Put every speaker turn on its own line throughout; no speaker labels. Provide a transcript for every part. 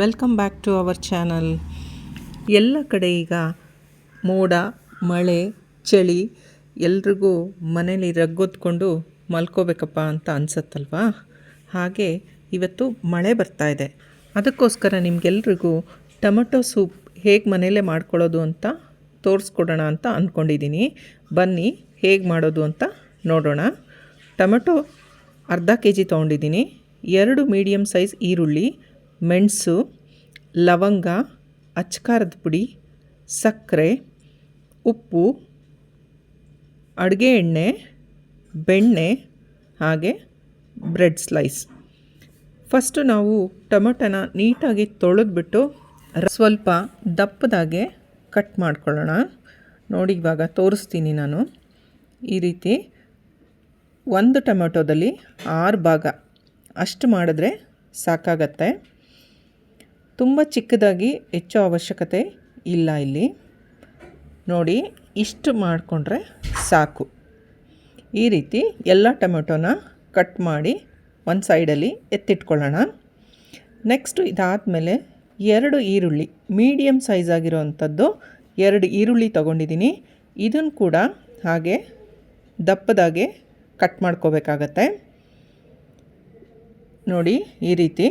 Welcome back to our channel ಎಲ್ಲ ಕಡೆ ಈಗ ಮೋಡ, ಮಳೆ, ಚಳಿ, ಎಲ್ರಿಗೂ ಮನೇಲಿ ರಗ್ಗೊತ್ಕೊಂಡು ಮಲ್ಕೋಬೇಕಪ್ಪ ಅಂತ ಅನಿಸತ್ತಲ್ವಾ? ಹಾಗೆ ಇವತ್ತು ಮಳೆ ಬರ್ತಾ ಇದೆ. ಅದಕ್ಕೋಸ್ಕರ ನಿಮಗೆಲ್ರಿಗೂ ಟೊಮೆಟೊ ಸೂಪ್ ಹೇಗೆ ಮನೆಯಲ್ಲೇ ಮಾಡ್ಕೊಳ್ಳೋದು ಅಂತ ತೋರಿಸ್ಕೊಡೋಣ ಅಂತ ಅಂದ್ಕೊಂಡಿದ್ದೀನಿ ಬನ್ನಿ ಹೇಗೆ ಮಾಡೋದು ಅಂತ ನೋಡೋಣ. ಟೊಮೆಟೊ ಅರ್ಧ ಕೆ ಜಿ ತೊಗೊಂಡಿದ್ದೀನಿ ಎರಡು ಮೀಡಿಯಮ್ ಸೈಜ್ ಈರುಳ್ಳಿ ಮೆಣಸು, ಲವಂಗ, ಅಚ್ಕಾರದ ಪುಡಿ, ಸಕ್ಕರೆ, ಉಪ್ಪು, ಅಡುಗೆ ಎಣ್ಣೆ, ಬೆಣ್ಣೆ, ಹಾಗೆ ಬ್ರೆಡ್ ಸ್ಲೈಸ್. ಫಸ್ಟು ನಾವು ಟೊಮೆಟೊನ ನೀಟಾಗಿ ತೊಳೆದ್ಬಿಟ್ಟು ಸ್ವಲ್ಪ ದಪ್ಪದಾಗೆ ಕಟ್ ಮಾಡ್ಕೊಳ್ಳೋಣ. ನೋಡಿ, ಇವಾಗ ತೋರಿಸ್ತೀನಿ ನಾನು. ಈ ರೀತಿ ಒಂದು ಟೊಮೆಟೊದಲ್ಲಿ ಆರು ಭಾಗ. ಅಷ್ಟು ಮಾಡಿದ್ರೆ ಸಾಕಾಗತ್ತೆ. ತುಂಬ ಚಿಕ್ಕದಾಗಿ ಹೆಚ್ಚು ಅವಶ್ಯಕತೆ ಇಲ್ಲ ಇಲ್ಲಿ. ನೋಡಿ, ಇಷ್ಟು ಮಾಡಿಕೊಂಡ್ರೆ ಸಾಕು. ಈ ರೀತಿ ಎಲ್ಲ ಟೊಮೆಟೊನ ಕಟ್ ಮಾಡಿ ಒಂದು ಸೈಡಲ್ಲಿ ಎತ್ತಿಟ್ಕೊಳ್ಳೋಣ. ನೆಕ್ಸ್ಟು ಇದಾದಮೇಲೆ ಎರಡು ಈರುಳ್ಳಿ ಮೀಡಿಯಮ್ ಸೈಜ್ ಆಗಿರೋವಂಥದ್ದು ಎರಡು ಈರುಳ್ಳಿ ತೊಗೊಂಡಿದ್ದೀನಿ. ಇದನ್ನು ಕೂಡ ಹಾಗೆ ದಪ್ಪದಾಗೆ ಕಟ್ ಮಾಡ್ಕೋಬೇಕಾಗತ್ತೆ. ನೋಡಿ, ಈ ರೀತಿ.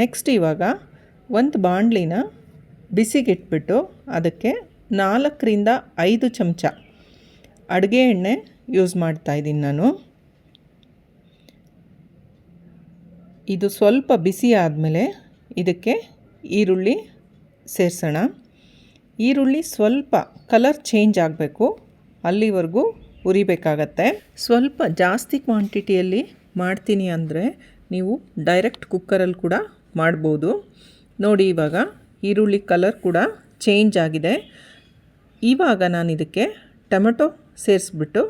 ನೆಕ್ಸ್ಟ್ ಇವಾಗ ಒಂದು ಬಾಣಲಿನ ಬಿಸಿಗಿಟ್ಬಿಟ್ಟು ಅದಕ್ಕೆ ನಾಲ್ಕರಿಂದ ಐದು ಚಮಚ ಅಡುಗೆ ಎಣ್ಣೆ ಯೂಸ್ ಮಾಡ್ತಾ ಇದ್ದೀನಿ ನಾನು. ಇದು ಸ್ವಲ್ಪ ಬಿಸಿ ಆದಮೇಲೆ ಇದಕ್ಕೆ ಈರುಳ್ಳಿ ಸೇರಿಸೋಣ. ಈರುಳ್ಳಿ ಸ್ವಲ್ಪ ಕಲರ್ ಚೇಂಜ್ ಆಗಬೇಕು, ಅಲ್ಲಿವರೆಗೂ ಉರಿಬೇಕಾಗತ್ತೆ. ಸ್ವಲ್ಪ ಜಾಸ್ತಿ ಕ್ವಾಂಟಿಟಿಯಲ್ಲಿ ಮಾಡ್ತೀನಿ ಅಂದರೆ ನೀವು ಡೈರೆಕ್ಟ್ ಕುಕ್ಕರಲ್ಲಿ ಕೂಡ ಮಾಡ್ಬೋದು. ನೋಡಿ ಇವಾಗ ಈರುಳ್ಳಿ ಕಲರ್ ಕೂಡ ಚೇಂಜ್ ಆಗಿದೆ. ಇವಾಗ ನಾನು ಇದಕ್ಕೆ ಟೊಮೆಟೊ ಸೇರಿಸ್ಬಿಟ್ಟು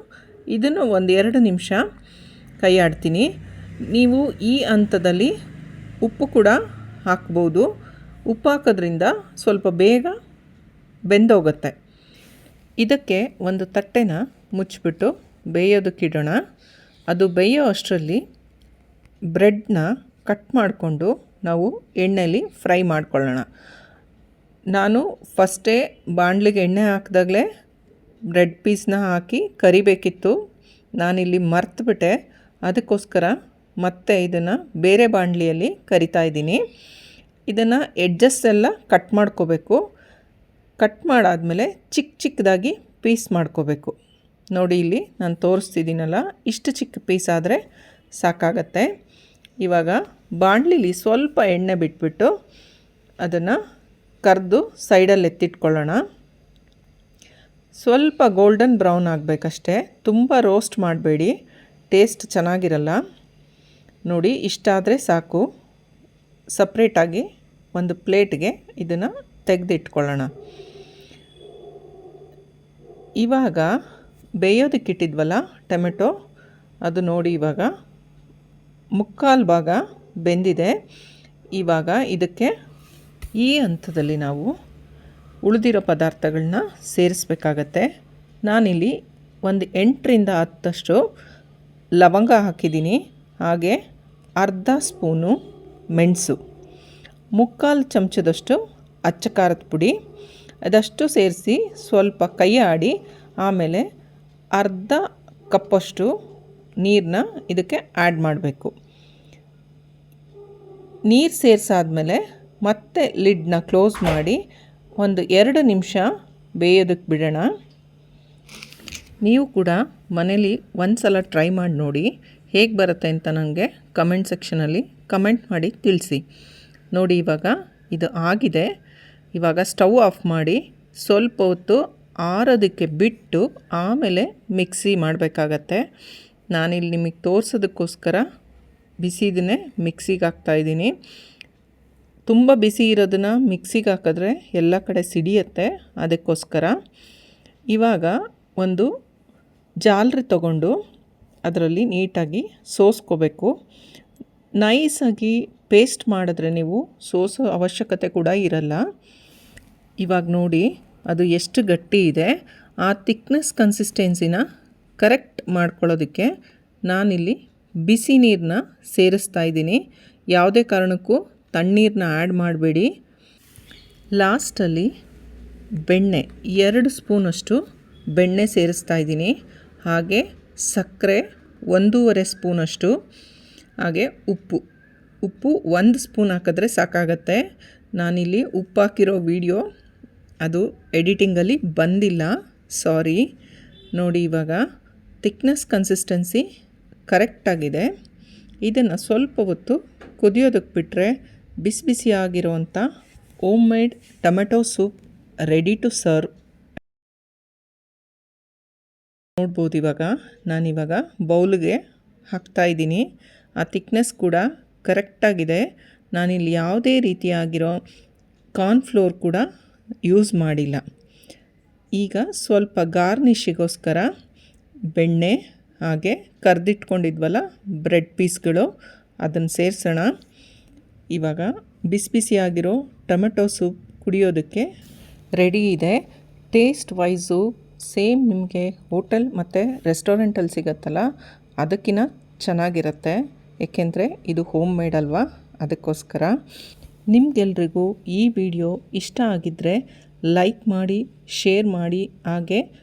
ಇದನ್ನು ಒಂದು ಎರಡು ನಿಮಿಷ ಕೈ ಆಡ್ತೀನಿ ನೀವು ಈ ಹಂತದಲ್ಲಿ ಉಪ್ಪು ಕೂಡ ಹಾಕ್ಬೋದು. ಉಪ್ಪು ಹಾಕೋದ್ರಿಂದ ಸ್ವಲ್ಪ ಬೇಗ ಬೆಂದೋಗುತ್ತೆ. ಇದಕ್ಕೆ ಒಂದು ತಟ್ಟೆನ ಮುಚ್ಚಿಬಿಟ್ಟು ಬೇಯೋದಕ್ಕಿಡೋಣ ಅದು ಬೇಯೋ ಅಷ್ಟರಲ್ಲಿ ಬ್ರೆಡ್ನ ಕಟ್ ಮಾಡಿಕೊಂಡು ನಾವು ಎಣ್ಣೆಯಲ್ಲಿ ಫ್ರೈ ಮಾಡ್ಕೊಳ್ಳೋಣ. ನಾನು ಫಸ್ಟೇ ಬಾಣಲಿಗೆ ಎಣ್ಣೆ ಹಾಕಿದಾಗಲೇ ಬ್ರೆಡ್ ಪೀಸ್ನ ಹಾಕಿ ಕರಿಬೇಕಿತ್ತು. ನಾನಿಲ್ಲಿ ಮರ್ತುಬಿಟ್ಟೆ. ಅದಕ್ಕೋಸ್ಕರ ಮತ್ತೆ ಇದನ್ನು ಬೇರೆ ಬಾಣಲಿಯಲ್ಲಿ ಕರಿತಾ ಇದ್ದೀನಿ. ಇದನ್ನು ಎಡ್ಜಸ್ ಎಲ್ಲ ಕಟ್ ಮಾಡ್ಕೋಬೇಕು. ಕಟ್ ಮಾಡಾದಮೇಲೆ ಚಿಕ್ಕ ಚಿಕ್ಕದಾಗಿ ಪೀಸ್ ಮಾಡ್ಕೋಬೇಕು. ನೋಡಿ ಇಲ್ಲಿ ನಾನು ತೋರಿಸ್ತಿದ್ದೀನಲ್ಲ, ಇಷ್ಟು ಚಿಕ್ಕ ಪೀಸ್ ಆದರೆ ಸಾಕಾಗತ್ತೆ. ಇವಾಗ ಬಾಣಲಿಲಿ ಸ್ವಲ್ಪ ಎಣ್ಣೆ ಬಿಟ್ಬಿಟ್ಟು ಅದನ್ನು ಕರೆದು ಸೈಡಲ್ಲಿ ಎತ್ತಿಟ್ಕೊಳ್ಳೋಣ. ಸ್ವಲ್ಪ ಗೋಲ್ಡನ್ ಬ್ರೌನ್ ಆಗಬೇಕಷ್ಟೇ. ತುಂಬ ರೋಸ್ಟ್ ಮಾಡಬೇಡಿ. ಟೇಸ್ಟ್ ಚೆನ್ನಾಗಿರಲ್ಲ. ನೋಡಿ ಇಷ್ಟಾದರೆ ಸಾಕು. ಸಪ್ರೇಟಾಗಿ ಒಂದು ಪ್ಲೇಟ್ಗೆ ಇದನ್ನು ತೆಗೆದಿಟ್ಕೊಳ್ಳೋಣ. ಇವಾಗ ಬೇಯೋದಕ್ಕಿಟ್ಟಿದ್ವಲ್ಲ ಟೊಮೆಟೊ, ಅದು ನೋಡಿ ಇವಾಗ ಮುಕ್ಕಾಲು ಭಾಗ ಬೆಂದಿದೆ. ಇವಾಗ ಇದಕ್ಕೆ ಈ ಹಂತದಲ್ಲಿ ನಾವು ಉಳಿದಿರೋ ಪದಾರ್ಥಗಳನ್ನ ಸೇರಿಸ್ಬೇಕಾಗತ್ತೆ. ನಾನಿಲ್ಲಿ ಒಂದು ಎಂಟರಿಂದ ಹತ್ತಷ್ಟು ಲವಂಗ ಹಾಕಿದ್ದೀನಿ. ಹಾಗೆ ಅರ್ಧ ಸ್ಪೂನು ಮೆಣಸು, ಮುಕ್ಕಾಲು ಚಮಚದಷ್ಟು ಅಚ್ಚ ಖಾರದ ಪುಡಿ, ಅದಷ್ಟು ಸೇರಿಸಿ ಸ್ವಲ್ಪ ಕೈ ಆಡಿ ಆಮೇಲೆ ಅರ್ಧ ಕಪ್ಪಷ್ಟು ನೀರನ್ನ ಇದಕ್ಕೆ ಆ್ಯಡ್ ಮಾಡಬೇಕು. ನೀರು ಸೇರಿಸಾದ್ಮೇಲೆ ಮತ್ತೆ ಲಿಡ್ನ ಕ್ಲೋಸ್ ಮಾಡಿ ಒಂದು ಎರಡು ನಿಮಿಷ ಬೇಯೋದಕ್ಕೆ ಬಿಡೋಣ. ನೀವು ಕೂಡ ಮನೇಲಿ ಒಂದು ಸಲ ಟ್ರೈ ಮಾಡಿ ನೋಡಿ ಹೇಗೆ ಬರುತ್ತೆ ಅಂತ ನನಗೆ ಕಮೆಂಟ್ ಸೆಕ್ಷನಲ್ಲಿ ಕಮೆಂಟ್ ಮಾಡಿ ತಿಳಿಸಿ. ನೋಡಿ ಇವಾಗ ಇದು ಆಗಿದೆ. ಇವಾಗ ಸ್ಟವ್ ಆಫ್ ಮಾಡಿ ಸ್ವಲ್ಪ ಹೊತ್ತು ಆರೋದಕ್ಕೆ ಬಿಟ್ಟು ಆಮೇಲೆ ಮಿಕ್ಸಿ ಮಾಡಬೇಕಾಗತ್ತೆ. ನಾನಿಲ್ಲಿ ನಿಮಗೆ ತೋರಿಸೋದಕ್ಕೋಸ್ಕರ ಬಿಸಿದನ್ನೇ ಮಿಕ್ಸಿಗೆ ಹಾಕ್ತಾಯಿದ್ದೀನಿ ತುಂಬ ಬಿಸಿ ಇರೋದನ್ನು ಮಿಕ್ಸಿಗೆ ಹಾಕಿದ್ರೆ ಎಲ್ಲ ಕಡೆ ಸಿಡಿಯುತ್ತೆ ಅದಕ್ಕೋಸ್ಕರ. ಇವಾಗ ಒಂದು ಜಾಲರಿ ತಗೊಂಡು ಅದರಲ್ಲಿ ನೀಟಾಗಿ ಸೋಸ್ಕೋಬೇಕು. ನೈಸಾಗಿ ಪೇಸ್ಟ್ ಮಾಡಿದ್ರೆ ನೀವು ಸೋಸೋ ಅವಶ್ಯಕತೆ ಕೂಡ ಇರಲ್ಲ. ಇವಾಗ ನೋಡಿ, ಅದು ಎಷ್ಟು ಗಟ್ಟಿ ಇದೆ. ಆ ಥಿಕ್ನೆಸ್ ಕನ್ಸಿಸ್ಟೆನ್ಸಿನ ಕರೆಕ್ಟ್ ಮಾಡ್ಕೊಳ್ಳೋದಕ್ಕೆ ನಾನಿಲ್ಲಿ ಬಿಸಿ ನೀರನ್ನ ಸೇರಿಸ್ತಾ ಇದ್ದೀನಿ. ಯಾವುದೇ ಕಾರಣಕ್ಕೂ ತಣ್ಣೀರನ್ನ ಆ್ಯಡ್ ಮಾಡಬೇಡಿ. ಲಾಸ್ಟಲ್ಲಿ ಬೆಣ್ಣೆ, ಎರಡು ಸ್ಪೂನಷ್ಟು ಬೆಣ್ಣೆ ಸೇರಿಸ್ತಾ ಇದ್ದೀನಿ. ಹಾಗೆ ಸಕ್ಕರೆ, ಒಂದೂವರೆ ಸ್ಪೂನಷ್ಟು, ಹಾಗೆ ಉಪ್ಪು. ಉಪ್ಪು ಒಂದು ಸ್ಪೂನ್ ಹಾಕಿದ್ರೆ ಸಾಕಾಗತ್ತೆ. ನಾನಿಲ್ಲಿ ಉಪ್ಪು ಹಾಕಿರೋ ವಿಡಿಯೋ ಅದು ಎಡಿಟಿಂಗಲ್ಲಿ ಬಂದಿಲ್ಲ. ಸಾರಿ. ನೋಡಿ ಇವಾಗ. ತಿಕ್ನೆಸ್ ಕನ್ಸಿಸ್ಟೆನ್ಸಿ ಕರೆಕ್ಟಾಗಿದೆ. ಇದನ್ನು ಸ್ವಲ್ಪ ಹೊತ್ತು ಕುದಿಯೋದಕ್ಕೆ ಬಿಟ್ಟರೆ ಬಿಸಿ ಬಿಸಿ ಆಗಿರೋವಂಥ home made tomato soup ready to serve. ನೋಡ್ಬೋದು ಇವಾಗ, ನಾನಿವಾಗ ಬೌಲ್ಗೆ ಹಾಕ್ತಾಯಿದ್ದೀನಿ ಆ ಥಿಕ್ನೆಸ್ ಕೂಡ ಕರೆಕ್ಟಾಗಿದೆ. ನಾನಿಲ್ಲಿ ಯಾವುದೇ ರೀತಿಯಾಗಿರೋ ಕಾರ್ನ್ಫ್ಲೋರ್ ಕೂಡ ಯೂಸ್ ಮಾಡಿಲ್ಲ. ಈಗ ಸ್ವಲ್ಪ ಗಾರ್ನಿಷಿಗೋಸ್ಕರ ಬೆಣ್ಣೆ, ಹಾಗೆ ಕರೆದಿಟ್ಕೊಂಡಿದ್ವಲ್ಲ ಬ್ರೆಡ್ ಪೀಸ್ಗಳು ಅದನ್ನು ಸೇರಿಸೋಣ. ಇವಾಗ ಬಿಸಿ ಬಿಸಿಯಾಗಿರೋ ಟೊಮೆಟೊ ಸೂಪ್ ಕುಡಿಯೋದಕ್ಕೆ ರೆಡಿ ಇದೆ. ಟೇಸ್ಟ್ ವೈಸು ಸೇಮ್ ನಿಮಗೆ ಹೋಟೆಲ್ ಮತ್ತು ರೆಸ್ಟೋರೆಂಟಲ್ಲಿ ಸಿಗತ್ತಲ್ಲ ಅದಕ್ಕಿಂತ ಚೆನ್ನಾಗಿರುತ್ತೆ. ಏಕೆಂದರೆ ಇದು ಹೋಮ್ ಮೇಡ್ ಅಲ್ವಾ? ಅದಕ್ಕೋಸ್ಕರ. ನಿಮಗೆಲ್ರಿಗೂ ಈ ವಿಡಿಯೋ ಇಷ್ಟ ಆಗಿದ್ದರೆ ಲೈಕ್ ಮಾಡಿ ಶೇರ್ ಮಾಡಿ, ಹಾಗೆ